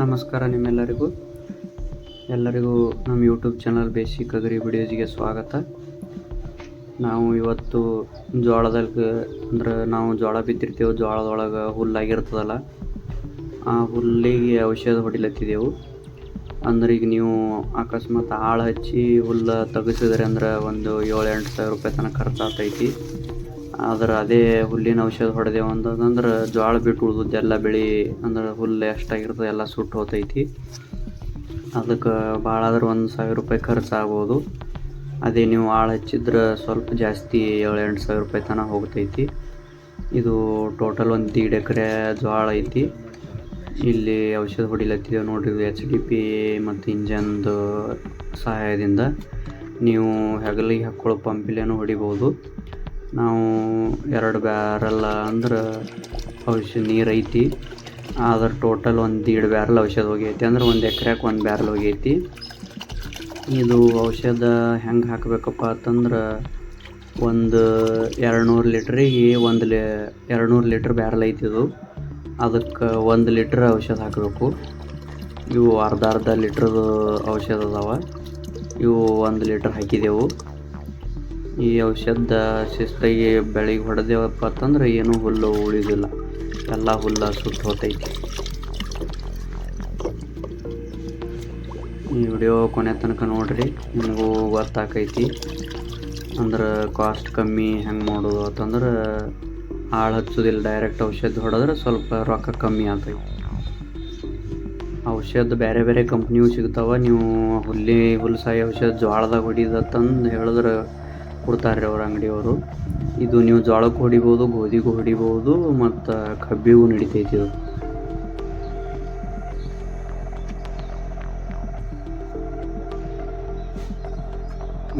ನಮಸ್ಕಾರ ನಿಮ್ಮೆಲ್ಲರಿಗೂ. ಎಲ್ಲರಿಗೂ ನಮ್ಮ ಯೂಟ್ಯೂಬ್ ಚಾನಲ್ ಬೇಸಿಕ್ ಅಗ್ರಿ ವಿಡಿಯೋಸ್ಗೆ ಸ್ವಾಗತ. ನಾವು ಇವತ್ತು ಜೋಳದಲ್ಲಿ ಅಂದ್ರೆ ನಾವು ಜೋಳ ಬಿದ್ದಿರ್ತೇವೆ, ಜೋಳದೊಳಗೆ ಹುಲ್ಲಾಗಿರ್ತದಲ್ಲ ಆ ಹುಲ್ಲಿಗೆ ಔಷಧ ಹೊಡಿಲತ್ತಿದ್ದೆವು ಅಂದ್ರೆ ಈಗ ನೀವು ಅಕಸ್ಮಾತ್ ಆಳು ಹಚ್ಚಿ ಹುಲ್ಲು ತಗಸಿದ್ರೆ ಅಂದ್ರೆ ಒಂದು ಏಳು ಎಂಟು ಸಾವಿರ ರೂಪಾಯಿ ತನಕ ಖರ್ಚಾಗ್ತೈತಿ ಆದ್ರೆ ಅದೇ ಹುಲ್ಲಿನ ಔಷಧ ಹೊಡೆದೇವು ಅಂತಂದ್ರೆ ಜೋಳ ಬಿಟ್ಟು ಉಳ್ದದ್ದೆಲ್ಲ ಬೆಳೆ ಅಂದ್ರೆ ಹುಲ್ಲು ಎಷ್ಟಾಗಿರ್ತದೆ ಎಲ್ಲ ಸುಟ್ಟು ಹೋತೈತಿ. ಅದಕ್ಕೆ ಭಾಳ ಆದ್ರೆ ಒಂದು ಸಾವಿರ ರೂಪಾಯಿ ಖರ್ಚು ಆಗ್ಬೋದು. ಅದೇ ನೀವು ಆಳು ಹಚ್ಚಿದ್ರೆ ಸ್ವಲ್ಪ ಜಾಸ್ತಿ ಏಳು ಎಂಟು ಸಾವಿರ ರೂಪಾಯಿ ತನಕ ಹೋಗ್ತೈತಿ. ಇದು ಟೋಟಲ್ ಒಂದು ದೀಡ್ ಎಕರೆ ಜೋಳ ಐತಿ. ಇಲ್ಲಿ ಔಷಧ ಹೊಡಿಲತ್ತಿದ್ದೇವೆ ನೋಡಿರಿ ಎಚ್ ಡಿ ಪಿ ಮತ್ತು ಇಂಜನ್ದು ಸಹಾಯದಿಂದ. ನೀವು ಹೆಗಲಿಗೆ ಹಾಕ್ಕೊಳ್ಳೋ ಪಂಪಿಲೇನು ಹೊಡಿಬೋದು. ನಾವು ಎರಡು ಬ್ಯಾರಲ್ಲ ಅಂದ್ರೆ ಔಷಧ ನೀರು ಐತಿ. ಆದ್ರೆ ಟೋಟಲ್ ಒಂದು ದೀಡ್ ಬ್ಯಾರಲ್ ಔಷಧ ಹೋಗೈತಿ. ಅಂದ್ರೆ ಒಂದು ಎಕ್ರೆಗೆ ಒಂದು ಬ್ಯಾರಲ್ ಹೋಗೈತಿ. ಇದು ಔಷಧ ಹೆಂಗೆ ಹಾಕಬೇಕಪ್ಪ ಅಂತಂದ್ರೆ ಒಂದು ಎರಡು ನೂರು ಲೀಟ್ರಿಗೆ ಒಂದು ಲೀ ಎರಡು ನೂರು ಲೀಟ್ರ್ ಬ್ಯಾರಲ್ ಐತಿ ಇದು. ಅದಕ್ಕೆ ಒಂದು ಲೀಟ್ರ್ ಔಷಧ ಹಾಕಬೇಕು. ಇವು ಅರ್ಧ ಅರ್ಧ ಲೀಟರ್ ಔಷಧ ಅದಾವ. ಇವು ಒಂದು ಲೀಟ್ರ್ ಹಾಕಿದೆವು. ಈ ಔಷಧ ಶಿಸ್ತಾಗಿ ಬೆಳಿಗ್ಗೆ ಹೊಡೆದೇವಪ್ಪ ಅಂತಂದ್ರೆ ಏನೂ ಹುಲ್ಲು ಉಳಿದಿಲ್ಲ. ಎಲ್ಲ ಹುಲ್ಲು ಸುಟ್ಟು ಹೋತೈತಿ. ಈ ವಿಡಿಯೋ ಕೊನೆ ತನಕ ನೋಡ್ರಿ, ನಿಮಗೂ ಗೊತ್ತಾಕೈತಿ. ಅಂದ್ರೆ ಕಾಸ್ಟ್ ಕಮ್ಮಿ ಹೆಂಗೆ ಮಾಡೋದು ಅಂತಂದ್ರೆ ಆಳು ಹಚ್ಚೋದಿಲ್ಲ ಡೈರೆಕ್ಟ್ ಔಷಧ ಹೊಡೆದ್ರೆ ಸ್ವಲ್ಪ ರೊಕ್ಕ ಕಮ್ಮಿ ಆಗ್ತೈತಿ ಔಷಧ ಬೇರೆ ಬೇರೆ ಕಂಪ್ನಿಯು ಸಿಗ್ತಾವೆ, ನೀವು ಹುಲ್ಲಿ ಹುಲ್ಸಾಯಿ ಔಷಧ ಜೋಳದಾಗ ಹೊಡಿದತ್ತಂದು ಹೇಳಿದ್ರೆ ಕೊಡ್ತಾರೆ ಅವ್ರ ಅಂಗಡಿಯವರು. ಇದು ನೀವು ಜೋಳಕ್ಕೆ ಹೊಡಿಬೋದು, ಗೋಧಿಗೂ ಹೊಡಿಬೋದು, ಮತ್ತು ಕಬ್ಬಿಗೂ ನಡಿತೈತಿ ಇದು.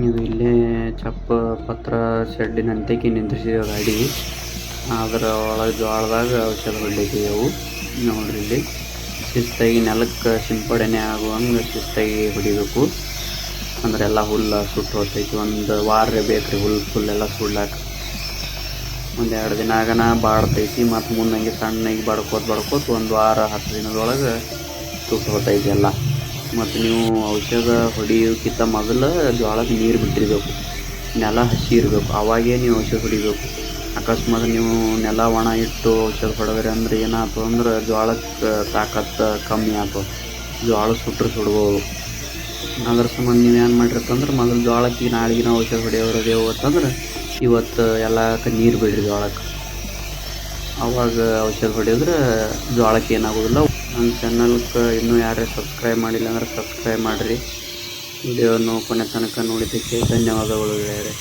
ಇದು ಇಲ್ಲೇ ಚಪ್ಪ, ಪತ್ರ ಶೆಡ್ಡಿನಂತೆಕಿ ನಿಂದ್ರಿಸಿದ ಗಾಡಿ. ಅದರ ಒಳಗೆ ಜೋಳದಾಗ ಔಷಧ ಹೊಡಿತೀವಿ ನೋಡ್ರಿ ಇಲ್ಲಿ. ಶಿಸ್ತಾಗಿ ನೆಲಕ್ಕೆ ಸಿಂಪಡಣೆ ಆಗುವಂಗೆ ಶಿಸ್ತಾಗಿ ಹೊಡಿಬೇಕು. ಅಂದ್ರೆ ಎಲ್ಲ ಹುಲ್ಲು ಸುಟ್ಟು ಹೋಗ್ತೈತಿ. ಒಂದು ವಾರ ಬೇಕ್ರಿ ಹುಲ್ಲು ಫುಲ್ಲೆಲ್ಲ ಸುಡ್ಲಾಕ. ಒಂದೆರಡು ದಿನ ಆಗನ ಬಾಡ್ತೈತಿ ಮತ್ತು ಮುಂದಂಗೆ ಸಣ್ಣಗೆ ಬಡ್ಕೋತ ಬಡ್ಕೋತ ಒಂದು ವಾರ, ಹತ್ತು ದಿನದೊಳಗೆ ಸುಟ್ಟು ಹೋಗ್ತೈತಿ ಎಲ್ಲ. ಮತ್ತು ನೀವು ಔಷಧ ಹೊಡಿಯೋಕ್ಕಿಂತ ಮೊದಲು ಜೋಳದ ನೀರು ಬಿಟ್ಟಿರ್ಬೇಕು. ನೆಲ ಹಸಿ ಇರಬೇಕು ಅವಾಗೇ ನೀವು ಔಷಧ ಹೊಡಿಬೇಕು. ಅಕಸ್ಮಾತ್ ನೀವು ನೆಲ ಒಣ ಇಟ್ಟು ಔಷಧ ಹೊಡೆದ್ರಿ ಅಂದ್ರೆ ಏನಾಯ್ತು ಅಂದ್ರೆ ಜೋಳಕ್ಕೆ ತಾಕತ್ತು ಕಮ್ಮಿ ಆಯ್ತು ಜೋಳ ಸುಟ್ಟರೆ ಸುಡ್ಬೋದು. ಅದ್ರ ಸಂಬಂಧ ನೀವು ಏನು ಮಾಡಿರತ್ತಂದ್ರೆ ಮೊದಲು ಜೋಳಕ್ಕೆ ನಾಳೆಗಿನ ಔಷಧ ಹೊಡೆಯೋರದೇವು ಅಂತಂದ್ರೆ ಇವತ್ತು ಎಲ್ಲಕ್ಕೆ ನೀರು ಬಿಡ್ರಿ ಜೋಳಕ್ಕೆ. ಅವಾಗ ಔಷಧ ಹೊಡೆಯೋದ್ರೆ ಜೋಳಕ್ಕೆ ಏನಾಗೋದಿಲ್ಲ. ನನ್ನ ಚಾನಲ್ಗೆ ಇನ್ನೂ ಯಾರೇ ಸಬ್ಸ್ಕ್ರೈಬ್ ಮಾಡಿಲ್ಲ ಅಂದ್ರೆ ಸಬ್ಸ್ಕ್ರೈಬ್ ಮಾಡಿರಿ. ವಿಡಿಯೋನು ಕೊನೆ ತನಕ ನೋಡಿದ್ದಕ್ಕೆ ಧನ್ಯವಾದಗಳು ಗೆಳೆಯರೆ.